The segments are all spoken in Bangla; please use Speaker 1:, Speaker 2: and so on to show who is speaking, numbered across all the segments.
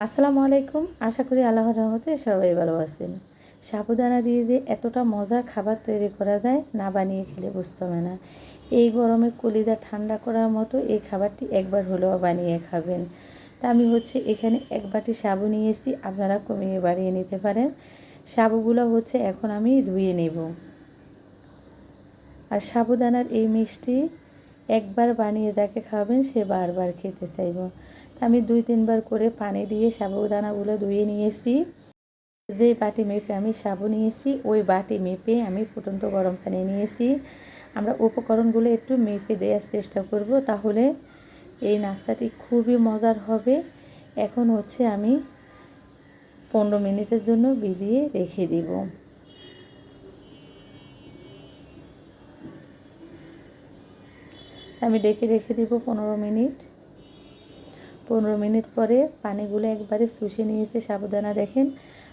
Speaker 1: আসসালামু আলাইকুম। আশা করি আল্লাহর রহমতে সবাই ভালো আছেন। সাবুদানা দিয়ে যে এতটা মজার খাবার তৈরি করা যায়, না বানিয়ে খেলে বুঝতে হবে না। এই গরমে কলিজা ঠান্ডা করার মতো এই খাবারটি একবার হলেও বানিয়ে খাবেন। তা আমি হচ্ছে এখানে এক বাটি সাবু নিয়েছি, আপনারা কমিয়ে বাড়িয়ে নিতে পারেন। সাবুগুলো হচ্ছে এখন আমি ধুয়ে নেব। আর সাবুদানার এই মিষ্টি একবার বানিয়ে যাকে খাবেন সে বারবার খেতে চাইব। আমি দুই তিনবার করে পানি দিয়ে সাবুদানাগুলো ধুয়ে নিয়েছি। যে বাটি মেপে আমি সাবু নিয়েছি, ওই বাটি মেপে আমি ফুটন্ত গরম পানি নিয়েছি। আমরা উপকরণগুলো একটু মেপে দেওয়ার চেষ্টা করব, তাহলে এই নাস্তাটি খুবই মজার হবে। এখন হচ্ছে আমি পনেরো মিনিটের জন্য ভিজিয়ে রেখে দিব। আমি ডেকে রেখে দিব পনেরো মিনিট। পনেরো মিনিট পরে পানিগুলো একবারে শুষে নিয়েছে সাবুদানা, দেখেন।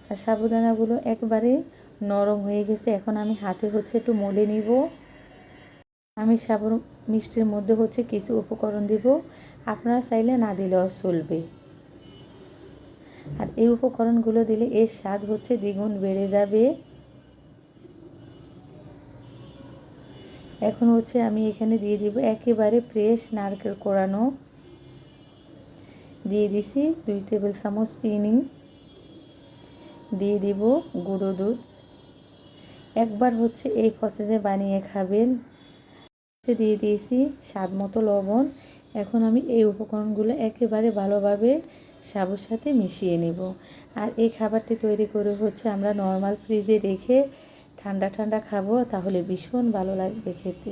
Speaker 1: আর সাবুদানাগুলো একবারে নরম হয়ে গেছে। এখন আমি হাতে হচ্ছে একটু মলে নিব। আমি সাবুর মিষ্টির মধ্যে হচ্ছে কিছু উপকরণ দিব। আপনারা চাইলে না দিলেও চলবে। আর এই উপকরণগুলো দিলে এর স্বাদ হচ্ছে দ্বিগুণ বেড়ে যাবে। এখন হচ্ছে আমি এখানে দিয়ে দিব একেবারে ফ্রেশ নারকেল কোড়ানো দিয়ে দিছি দুই টেবিল চামচ চিনি। দিয়ে দিব গুঁড়ো দুধ। একবার হচ্ছে এই প্রসেসে বানিয়ে খাবেন। দিয়ে দিয়েছি স্বাদ মতো লবণ। এখন আমি এই উপকরণগুলো একেবারে ভালোভাবে সাবুর সাথে মিশিয়ে নেব। আর এই খাবারটি তৈরি করে হচ্ছে আমরা নর্মাল ফ্রিজে রেখে ঠান্ডা ঠান্ডা খাব, তাহলে ভীষণ ভালো লাগবে খেতে।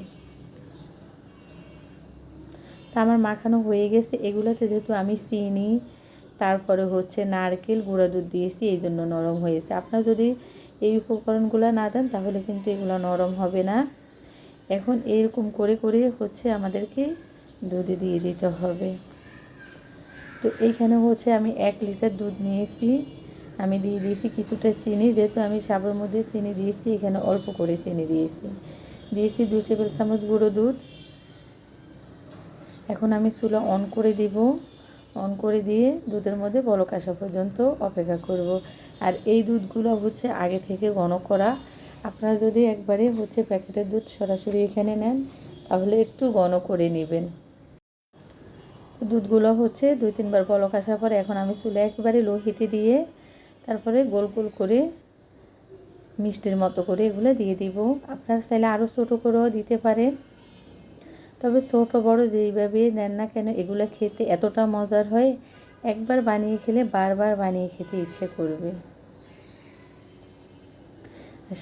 Speaker 1: তা আমার মাখানো হয়ে গেছে। এগুলোতে যেহেতু আমি চিনি, তারপরে হচ্ছে নারকেল গুঁড়া দুধ দিয়েছি, এই জন্য নরম হয়েছে। আপনারা যদি এই উপকরণগুলো না দেন, তাহলে কিন্তু এগুলো নরম হবে না। এখন এরকম করে করে হচ্ছে আমাদেরকে দুধে দিয়ে দিতে হবে। তো এইখানে হচ্ছে আমি এক লিটার দুধ নিয়েছি। আমি দিয়ে দিয়েছি কিছুটা চিনি, যেহেতু আমি সাবের মধ্যে চিনি দিয়েছি, এখানে অল্প করে চিনি দিয়েছি। দিয়েছি দুই টেবিল চামচ গুঁড়ো দুধ। এখন আমি চুলা অন করে দিব। অন করে দিয়ে দুধের মধ্যে বলক আসা পর্যন্ত অপেক্ষা করব। আর এই দুধগুলো হচ্ছে আগে থেকে ঘন করা। আপনারা যদি একবারে হচ্ছে প্যাকেটের দুধ সরাসরি এখানে নেন, তাহলে একটু ঘন করে নেবেন। দুধগুলো হচ্ছে দুই তিনবার বলক আসার পরে এখন আমি চুলে একবারে লো হিটে দিয়ে তারপরে গোল গোল করে মিষ্টির মতো করে এগুলো দিয়ে দিব। আপনারা চাইলে আরও ছোটো করেও দিতে পারে তবে ছোটো বড় যেইভাবে দেন না কেন, এগুলো খেতে এতটা মজার হয়, একবার বানিয়ে খেলে বারবার বানিয়ে খেতে ইচ্ছে করবে।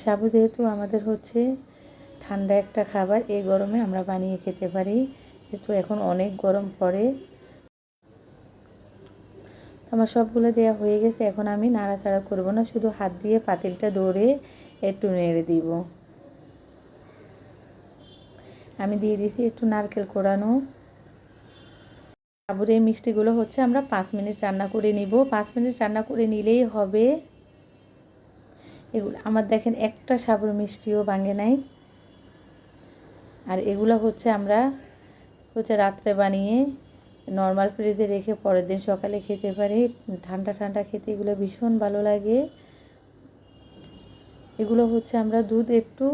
Speaker 1: সাবু যেহেতু আমাদের হচ্ছে ঠান্ডা একটা খাবার, এই গরমে আমরা বানিয়ে খেতে পারি। যেহেতু এখন অনেক গরম পড়ে আমার সবগুলো দেওয়া হয়ে গেছে, এখন আমি নাড়াচাড়া করব না, শুধু হাত দিয়ে পাতিলটা দৌড়ে একটু নেড়ে দিব। আমি দিয়ে দিছি একটু নারকেল কোড়ানো সাবুর এই মিষ্টিগুলো হচ্ছে আমরা পাঁচ মিনিট রান্না করে নিব। পাঁচ মিনিট রান্না করে নিলেই হবে। এগুলো, আমার দেখেন একটা সাবুর মিষ্টিও ভাঙে নাই। আর এগুলো হচ্ছে আমরা হচ্ছে রাত্রে বানিয়ে নর্মাল ফ্রিজে রেখে পরের দিন সকালে খেতে পারি। ঠান্ডা ঠান্ডা খেতে এগুলো ভীষণ ভালো লাগে। এগুলো হচ্ছে আমরা দুধ একটু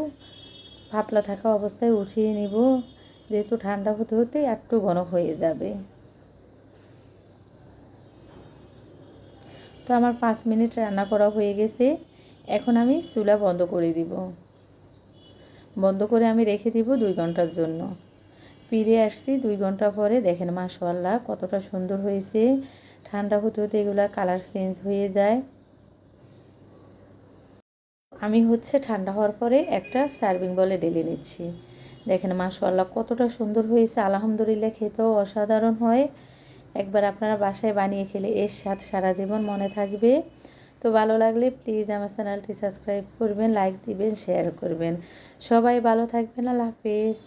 Speaker 1: পাতলা থাকা অবস্থায় উঠিয়ে নিব। যেহেতু ঠান্ডা হতে হতে একটু ঘন হয়ে যাবে। তো আমার পাঁচ মিনিট রান্না করা হয়ে গেছে। এখন আমি চুলা বন্ধ করে দিব। বন্ধ করে আমি রেখে দিব দুই ঘণ্টার জন্য। ফিরে আসছি দুই ঘণ্টা পরে। দেখেন মাশাল্লাহ কতটা সুন্দর হয়েছে। ঠান্ডা হতে হতে এগুলা কালার চেঞ্জ হয়ে যায়। আমি হচ্ছে ঠান্ডা হওয়ার পরে একটা সার্ভিং বলে ঢেলে নিচ্ছি। দেখেন মাশাল্লাহ কতটা সুন্দর হয়েছে। আলহামদুলিল্লাহ খেতেও অসাধারণ হয়। একবার আপনারা বাসায় বানিয়ে খেলে এর স্বাদ সারা জীবন মনে থাকবে। তো ভালো লাগলে প্লিজ আমার চ্যানেলটি সাবস্ক্রাইব করবেন লাইক দিবেন শেয়ার করবেন। সবাই ভালো থাকবেন, আল্লাহ হাফেজ।